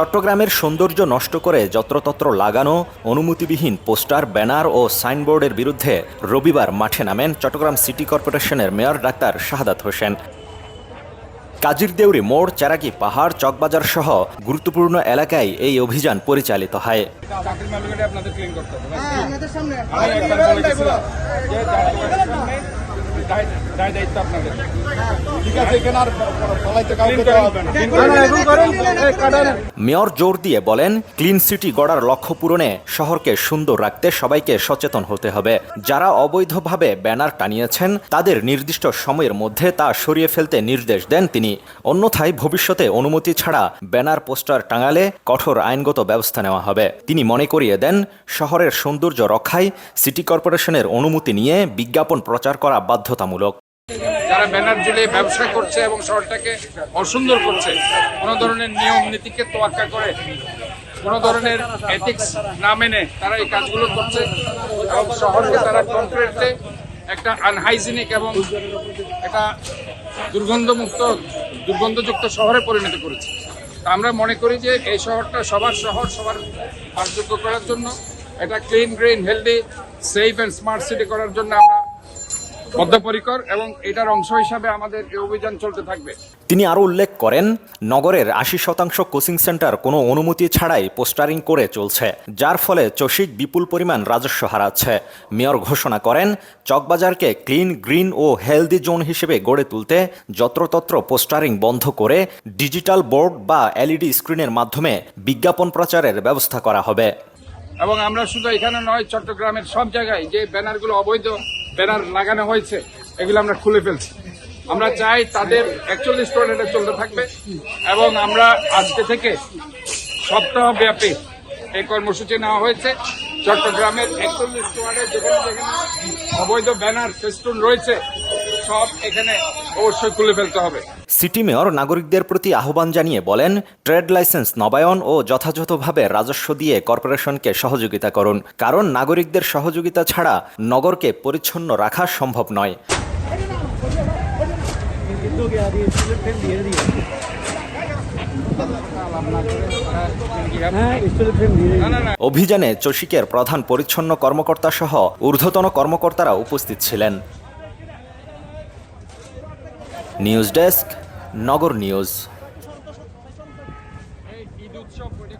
চট্টগ্রামের সৌন্দর্য নষ্ট করে যত্রতত্র লাগানো অনুমতিবিহীন পোস্টার ব্যানার ও সাইনবোর্ডের বিরুদ্ধে রবিবার মাঠে নামেন চট্টগ্রাম সিটি কর্পোরেশনের মেয়র ডাক্তার শাহাদাত হোসেন কাজির দেউরি মোড় চারাকি পাহাড় চকবাজার সহ গুরুত্বপূর্ণ এলাকায় এই অভিযান পরিচালিত হয় চাকরির মালিকটা আপনাদের ক্লিন করতে হবে দায় দায়িত্ব আপনাদের। ঠিক আছে এখানে আর কাউকে দেওয়া হবে না। মেয়র জোর দিয়ে বলেন ক্লিন সিটি গড়ার লক্ষ্য পূরণে শহরকে সুন্দর রাখতে সবাইকে সচেতন হতে হবে। যারা অবৈধভাবে ব্যানার টানিয়েছেন তাদের নির্দিষ্ট সময়ের মধ্যে তা সরিয়ে ফেলতে নির্দেশ দেন তিনি। অন্যথায় ভবিষ্যতে অনুমতি ছাড়া ব্যানার পোস্টার টাঙালে কঠোর আইনগত ব্যবস্থা নেওয়া হবে। তিনি মনে করিয়ে দেন শহরের সৌন্দর্য রক্ষায় সিটি কর্পোরেশনের অনুমতি নিয়ে বিজ্ঞাপন প্রচার করা বাধ্যতামূলক। যারা ব্যানার ঝুলিয়ে ব্যবসা করছে এবং শহরটাকে অসুন্দর করছে, কোনো ধরনের নিয়ম নীতিকে তোয়াক্কা করে, কোনো ধরনের এথিক্স না মেনে তারা এই কাজগুলো করছে এবং শহরকে তারা কমপ্লিটলি একটা আনহাইজিনিক এবং একটা দুর্গন্ধমুক্ত, দুর্গন্ধযুক্ত শহরে পরিণত করেছে। আমরা মনে করি যে এই শহরটা সবার শহর, সবার বাসযোগ্য করার জন্য এটা clean green healthy safe and smart city করার জন্য আমরা বদ্ধপরিকর এবং এটার অংশ হিসাবে আমাদের এই অভিযান চলতে থাকবে। তিনি আরও উল্লেখ করেন নগরের আশি শতাংশ কোচিং সেন্টার কোনো অনুমতি ছাড়াই পোস্টারিং করে চলছে যার ফলে চসিক বিপুল পরিমাণ রাজস্ব হারাচ্ছে। মেয়র ঘোষণা করেন চকবাজারকে ক্লিন গ্রিন ও হেলদি জোন হিসেবে গড়ে তুলতে যত্রতত্র পোস্টারিং বন্ধ করে ডিজিটাল বোর্ড বা এলইডি স্ক্রিনের মাধ্যমে বিজ্ঞাপন প্রচারের ব্যবস্থা করা হবে। এবং আমরা শুধু এখানে নয় চট্টগ্রামের সব জায়গায় যে ব্যানারগুলো অবৈধ ব্যানার লাগানো হয়েছে, এগুলো আমরা খুলে ফেলছি। আমরা চাই তাদের একচল্লিশ টয়লেটে চলতে থাকবে এবং আমরা আজকে থেকে সপ্তাহব্যাপী এই কর্মসূচি নেওয়া হয়েছে। চট্টগ্রামের একচল্লিশ টয়লেট যেখানে যেখানে অবৈধ ব্যানার ফেস্টুন রয়েছে, সব এখানে অবশ্যই খুলে ফেলতে হবে। সিটি মেয়র নাগরিকদের প্রতি আহ্বান জানিয়ে বলেন, ট্রেড লাইসেন্স নবায়ন ও যথাযথভাবে রাজস্ব দিয়ে কর্পোরেশনকে সহযোগিতা করুন। কারণ নাগরিকদের সহযোগিতা ছাড়া নগরকে পরিচ্ছন্ন রাখা সম্ভব নয়। অভিযানে চসিকের প্রধান পরিচ্ছন্ন কর্মকর্তা সহ ঊর্ধ্বতন কর্মকর্তারা উপস্থিত ছিলেন। নিউজ ডেস্ক নগর নিউজ।